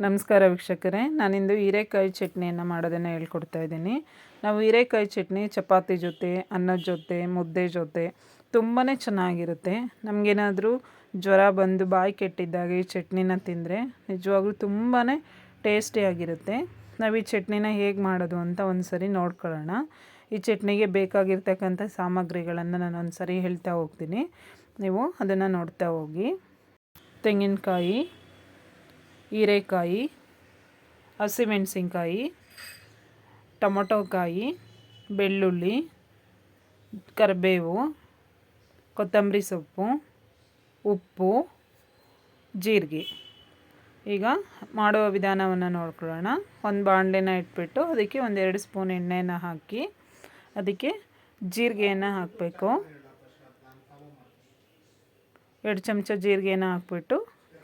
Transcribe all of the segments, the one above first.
ನಮಸ್ಕಾರ ವೀಕ್ಷಕರೇ, ನಾನಿಂದು ಹೀರೆಕಾಯಿ ಚಟ್ನಿಯನ್ನು ಮಾಡೋದನ್ನು ಹೇಳ್ಕೊಡ್ತಾ ಇದ್ದೀನಿ. ನಾವು ಹೀರೆಕಾಯಿ ಚಟ್ನಿ, ಚಪಾತಿ ಜೊತೆ ಅನ್ನದ ಜೊತೆ, ಮುದ್ದೆ ಜೊತೆ ತುಂಬಾ ಚೆನ್ನಾಗಿರುತ್ತೆ. ನಮಗೇನಾದರೂ ಜ್ವರ ಬಂದು ಬಾಯಿ ಕೆಟ್ಟಿದ್ದಾಗ ಈ ಚಟ್ನಿನ ತಿಂದರೆ ನಿಜವಾಗ್ಲೂ ತುಂಬಾ ಟೇಸ್ಟಿಯಾಗಿರುತ್ತೆ ನಾವು ಈ ಚಟ್ನಿನ ಹೇಗೆ ಮಾಡೋದು ಅಂತ ಒಂದು ಸರಿ ನೋಡ್ಕೊಳ್ಳೋಣ. ಈ ಚಟ್ನಿಗೆ ಬೇಕಾಗಿರ್ತಕ್ಕಂಥ ಸಾಮಗ್ರಿಗಳನ್ನು ನಾನು ಒಂದು ಸರಿ ಹೇಳ್ತಾ ಹೋಗ್ತೀನಿ. ನೀವು ಅದನ್ನು ನೋಡ್ತಾ ಹೋಗಿ. ತೆಂಗಿನಕಾಯಿ ಹೀರೆಕಾಯಿ, ಹಸಿಮೆಣಸಿನ್ಕಾಯಿ, ಟೊಮೊಟೊಕಾಯಿ, ಬೆಳ್ಳುಳ್ಳಿ, ಕರಿಬೇವು, ಕೊತ್ತಂಬರಿ ಸೊಪ್ಪು, ಉಪ್ಪು, ಜೀರಿಗೆ. ಈಗ ಮಾಡುವ ವಿಧಾನವನ್ನು ನೋಡ್ಕೊಳ್ಳೋಣ. ಒಂದು ಬಾಣಲೆನ ಇಟ್ಬಿಟ್ಟು ಅದಕ್ಕೆ ಒಂದೆರಡು ಸ್ಪೂನ್ ಎಣ್ಣೆನ ಹಾಕಿ ಅದಕ್ಕೆ ಜೀರಿಗೆಯನ್ನು ಹಾಕಬೇಕು. ಎರಡು ಚಮಚ ಜೀರಿಗೆಯನ್ನು ಹಾಕ್ಬಿಟ್ಟು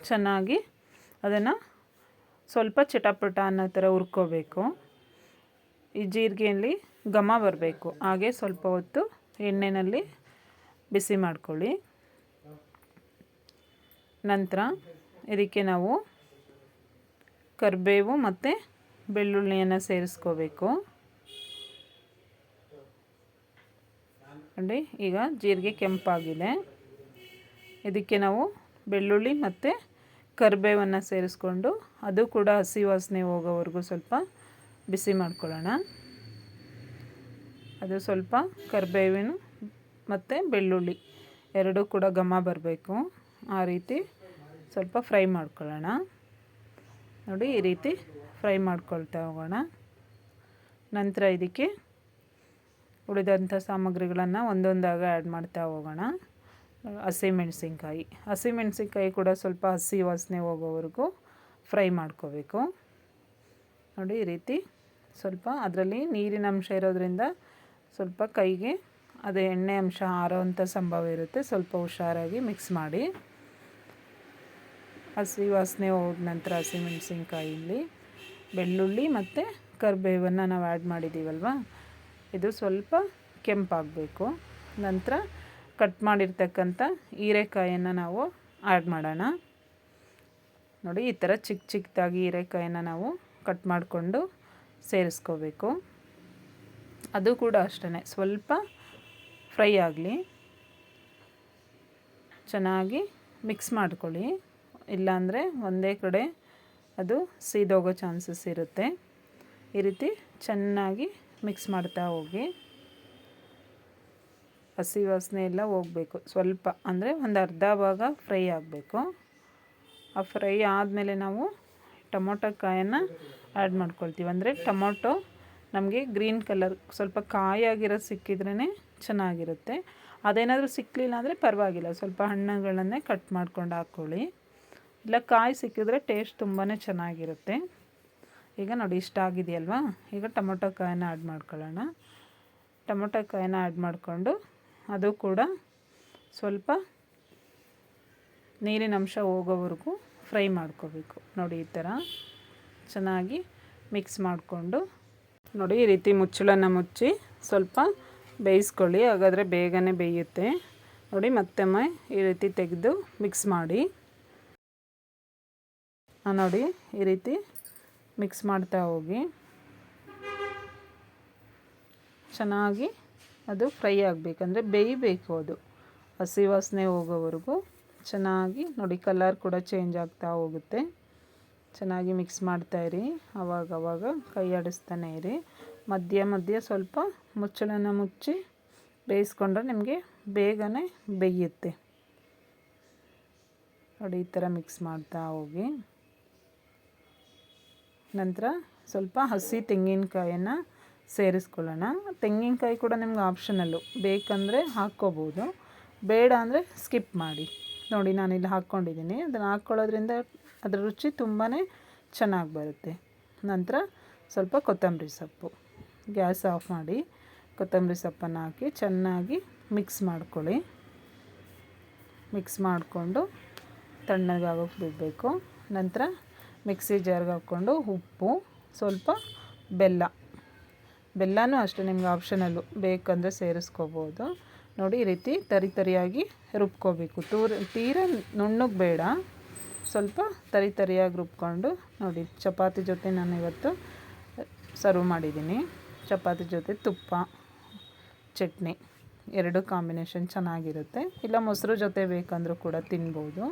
ಚೆನ್ನಾಗಿ ಅದನ್ನು ಸ್ವಲ್ಪ ಚಟಪಟ ಅನ್ನೋ ಥರ ಹುರ್ಕೋಬೇಕು. ಈ ಜೀರಿಗೆಯಲ್ಲಿ ಘಮ ಬರಬೇಕು. ಹಾಗೆ ಸ್ವಲ್ಪ ಹೊತ್ತು ಎಣ್ಣೆಯಲ್ಲಿ ಬಿಸಿ ಮಾಡ್ಕೊಳ್ಳಿ. ನಂತರ ಇದಕ್ಕೆ ನಾವು ಕರಿಬೇವು ಮತ್ತು ಬೆಳ್ಳುಳ್ಳಿಯನ್ನು ಸೇರಿಸ್ಕೋಬೇಕು. ನೋಡಿ, ಈಗ ಜೀರಿಗೆ ಕೆಂಪಾಗಿದೆ. ಇದಕ್ಕೆ ನಾವು ಬೆಳ್ಳುಳ್ಳಿ ಮತ್ತು ಕರಿಬೇವನ್ನು ಸೇರಿಸ್ಕೊಂಡು ಅದು ಕೂಡ ಹಸಿ ವಾಸನೆ ಹೋಗೋವರೆಗೂ ಸ್ವಲ್ಪ ಬಿಸಿ ಮಾಡ್ಕೊಳ್ಳೋಣ. ಅದು ಸ್ವಲ್ಪ ಕರಿಬೇವಿನ ಮತ್ತು ಬೆಳ್ಳುಳ್ಳಿ ಎರಡೂ ಕೂಡ ಘಮ ಬರಬೇಕು. ಆ ರೀತಿ ಸ್ವಲ್ಪ ಫ್ರೈ ಮಾಡ್ಕೊಳ್ಳೋಣ. ನೋಡಿ ಈ ರೀತಿ ಫ್ರೈ ಮಾಡ್ಕೊಳ್ತಾ ಹೋಗೋಣ. ನಂತರ ಇದಕ್ಕೆ ಉಳಿದಂಥ ಸಾಮಗ್ರಿಗಳನ್ನು ಒಂದೊಂದಾಗಿ ಆ್ಯಡ್ ಮಾಡ್ತಾ ಹೋಗೋಣ. ಹಸಿಮೆಣ್ಸಿನ್ಕಾಯಿ ಹಸಿಮೆಣ್ಸಿನ್ಕಾಯಿ ಕೂಡ ಸ್ವಲ್ಪ ಹಸಿ ವಾಸನೆ ಹೋಗೋವರೆಗೂ ಫ್ರೈ ಮಾಡ್ಕೋಬೇಕು. ನೋಡಿ ಈ ರೀತಿ ಸ್ವಲ್ಪ ಅದರಲ್ಲಿ ನೀರಿನ ಅಂಶ ಇರೋದ್ರಿಂದ ಸ್ವಲ್ಪ ಕೈಗೆ ಅದು ಎಣ್ಣೆ ಅಂಶ ಹಾರೋವಂಥ ಸಂಭವ ಇರುತ್ತೆ. ಸ್ವಲ್ಪ ಹುಷಾರಾಗಿ ಮಿಕ್ಸ್ ಮಾಡಿ. ಹಸಿ ವಾಸನೆ ಹೋದ ನಂತರ ಹಸಿಮೆಣ್ಸಿನ್ಕಾಯಲ್ಲಿ ಬೆಳ್ಳುಳ್ಳಿ ಮತ್ತು ಕರಿಬೇವನ್ನು ನಾವು ಆ್ಯಡ್ ಮಾಡಿದ್ದೀವಲ್ವ ಇದು ಸ್ವಲ್ಪ ಕೆಂಪಾಗಬೇಕು. ನಂತರ ಕಟ್ ಮಾಡಿರ್ತಕ್ಕಂಥ ಹೀರೆಕಾಯನ್ನು ನಾವು ಆ್ಯಡ್ ಮಾಡೋಣ. ನೋಡಿ, ಈ ಥರ ಚಿಕ್ಕ ಚಿಕ್ಕದಾಗಿ ಹೀರೆಕಾಯನ್ನು ನಾವು ಕಟ್ ಮಾಡಿಕೊಂಡು ಸೇರಿಸ್ಕೋಬೇಕು. ಅದು ಕೂಡ ಅಷ್ಟೇ ಸ್ವಲ್ಪ ಫ್ರೈ ಆಗಲಿ. ಚೆನ್ನಾಗಿ ಮಿಕ್ಸ್ ಮಾಡ್ಕೊಳ್ಳಿ. ಇಲ್ಲಾಂದರೆ ಒಂದೇ ಕಡೆ ಅದು ಸೀದೋಗೋ ಚಾನ್ಸಸ್ ಇರುತ್ತೆ. ಈ ರೀತಿ ಚೆನ್ನಾಗಿ ಮಿಕ್ಸ್ ಮಾಡ್ತಾ ಹೋಗಿ. ಹಸಿ ವಾಸನೆ ಎಲ್ಲ ಹೋಗಬೇಕು. ಸ್ವಲ್ಪ ಅಂದರೆ ಒಂದು ಅರ್ಧ ಭಾಗ ಫ್ರೈ ಆಗಬೇಕು. ಆ ಫ್ರೈ ಆದಮೇಲೆ ನಾವು ಟೊಮೊಟೊ ಕಾಯನ್ನು ಆ್ಯಡ್ ಮಾಡ್ಕೊಳ್ತೀವಿ. ಅಂದರೆ ಟೊಮೊಟೊ ನಮಗೆ ಗ್ರೀನ್ ಕಲರ್, ಸ್ವಲ್ಪ ಕಾಯಾಗಿರೋ ಸಿಕ್ಕಿದ್ರೇ ಚೆನ್ನಾಗಿರುತ್ತೆ. ಅದೇನಾದರೂ ಸಿಕ್ಕಲಿಲ್ಲ ಅಂದರೆ ಪರವಾಗಿಲ್ಲ. ಸ್ವಲ್ಪ ಹಣ್ಣುಗಳನ್ನೇ ಕಟ್ ಮಾಡ್ಕೊಂಡು ಹಾಕ್ಕೊಳ್ಳಿ ಇಲ್ಲ ಕಾಯಿ ಸಿಕ್ಕಿದ್ರೆ ಟೇಸ್ಟ್ ತುಂಬಾ ಚೆನ್ನಾಗಿರುತ್ತೆ. ಈಗ ನೋಡಿ, ಇಷ್ಟ ಆಗಿದೆಯಲ್ವಾ? ಈಗ ಟೊಮೊಟೊ ಕಾಯನ್ನು ಆ್ಯಡ್ ಮಾಡ್ಕೊಳ್ಳೋಣ. ಟೊಮೊಟೊ ಕಾಯನ್ನು ಆ್ಯಡ್ ಮಾಡಿಕೊಂಡು ಅದು ಕೂಡ ಸ್ವಲ್ಪ ನೀರಿನ ಅಂಶ ಹೋಗೋವರೆಗೂ ಫ್ರೈ ಮಾಡ್ಕೋಬೇಕು. ನೋಡಿ ಈ ಥರ ಚೆನ್ನಾಗಿ ಮಿಕ್ಸ್ ಮಾಡಿಕೊಂಡು ನೋಡಿ ಈ ರೀತಿ ಮುಚ್ಚಳನ ಮುಚ್ಚಿ ಸ್ವಲ್ಪ ಬೇಯಿಸ್ಕೊಳ್ಳಿ. ಹಾಗಾದರೆ ಬೇಗನೆ ಬೇಯುತ್ತೆ. ನೋಡಿ ಮತ್ತೊಮ್ಮೆ ಈ ರೀತಿ ತೆಗೆದು ಮಿಕ್ಸ್ ಮಾಡಿ. ನೋಡಿ ಈ ರೀತಿ ಮಿಕ್ಸ್ ಮಾಡ್ತಾ ಹೋಗಿ ಚೆನ್ನಾಗಿ ಅದು ಫ್ರೈ ಆಗಬೇಕಂದ್ರೆ ಬೇಯಬೇಕು ಅದು. ಹಸಿ ವಾಸನೆ ಹೋಗೋವರೆಗೂ ಚೆನ್ನಾಗಿ ನೋಡಿ ಕಲರ್ ಕೂಡ ಚೇಂಜ್ ಆಗ್ತಾ ಹೋಗುತ್ತೆ. ಚೆನ್ನಾಗಿ ಮಿಕ್ಸ್ ಮಾಡ್ತಾಯಿರಿ ಇರಿ. ಅವಾಗ ಕೈ ಆಡಿಸ್ತಾನೆ ಇರಿ. ಮಧ್ಯ ಮಧ್ಯ ಸ್ವಲ್ಪ ಮುಚ್ಚಳನ ಮುಚ್ಚಿ ಬೇಯಿಸ್ಕೊಂಡ್ರೆ ನಿಮಗೆ ಬೇಗನೆ ಬೇಯುತ್ತೆ. ನೋಡಿ ಈ ಥರ ಮಿಕ್ಸ್ ಮಾಡ್ತಾ ಹೋಗಿ. ನಂತರ ಸ್ವಲ್ಪ ಹಸಿ ತೆಂಗಿನಕಾಯನ್ನು ಸೇರಿಸ್ಕೊಳ್ಳೋಣ. ತೆಂಗಿನಕಾಯಿ ಕೂಡ ನಿಮ್ಗೆ ಆಪ್ಷನಲ್ಲು ಬೇಕಂದರೆ ಹಾಕ್ಕೋಬೋದು. ಬೇಡ ಅಂದರೆ ಸ್ಕಿಪ್ ಮಾಡಿ. ನೋಡಿ ನಾನು ಇಲ್ಲಿ ಹಾಕ್ಕೊಂಡಿದ್ದೀನಿ. ಅದನ್ನು ಹಾಕ್ಕೊಳ್ಳೋದ್ರಿಂದ ಅದರ ರುಚಿ ತುಂಬಾ ಚೆನ್ನಾಗಿ ಬರುತ್ತೆ. ನಂತರ ಸ್ವಲ್ಪ ಕೊತ್ತಂಬರಿ ಸೊಪ್ಪು. ಗ್ಯಾಸ್ ಆಫ್ ಮಾಡಿ ಕೊತ್ತಂಬರಿ ಸೊಪ್ಪನ್ನು ಹಾಕಿ ಚೆನ್ನಾಗಿ ಮಿಕ್ಸ್ ಮಾಡ್ಕೊಳ್ಳಿ. ಮಿಕ್ಸ್ ಮಾಡಿಕೊಂಡು ತಣ್ಣಗಾಗೋಕೆ ಬಿಡಬೇಕು. ನಂತರ ಮಿಕ್ಸಿ ಜಾರ್ಗೆ ಹಾಕ್ಕೊಂಡು ಉಪ್ಪು, ಸ್ವಲ್ಪ ಬೆಲ್ಲ. ಬೆಲ್ಲನೂ ಅಷ್ಟೇ ನಿಮ್ಗೆ ಆಪ್ಷನಲ್ಲು ಬೇಕಂದರೆ ಸೇರಿಸ್ಕೋಬೋದು. ನೋಡಿ, ಈ ರೀತಿ ತರಿ ತರಿಯಾಗಿ ರುಬ್ಕೋಬೇಕು. ತೂರ, ತೀರ ನುಣ್ಣಗೆ ಬೇಡ ಸ್ವಲ್ಪ ತರಿ ತರಿಯಾಗಿ ರುಬ್ಕೊಂಡು ನೋಡಿ, ಚಪಾತಿ ಜೊತೆ ನಾನು ಇವತ್ತು ಸರ್ವ್ ಮಾಡಿದ್ದೀನಿ. ಚಪಾತಿ ಜೊತೆ ತುಪ್ಪ, ಚಟ್ನಿ, ಎರಡು ಕಾಂಬಿನೇಷನ್ ಚೆನ್ನಾಗಿರುತ್ತೆ. ಇಲ್ಲ, ಮೊಸರು ಜೊತೆ ಬೇಕಂದರೂ ಕೂಡ ತಿನ್ಬೋದು.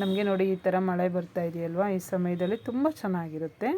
ನಮಗೆ ನೋಡಿ ಈ ಥರ ಮಳೆ ಬರ್ತಾ ಇದೆಯಲ್ವ? ಈ ಸಮಯದಲ್ಲಿ ತುಂಬ ಚೆನ್ನಾಗಿರುತ್ತೆ.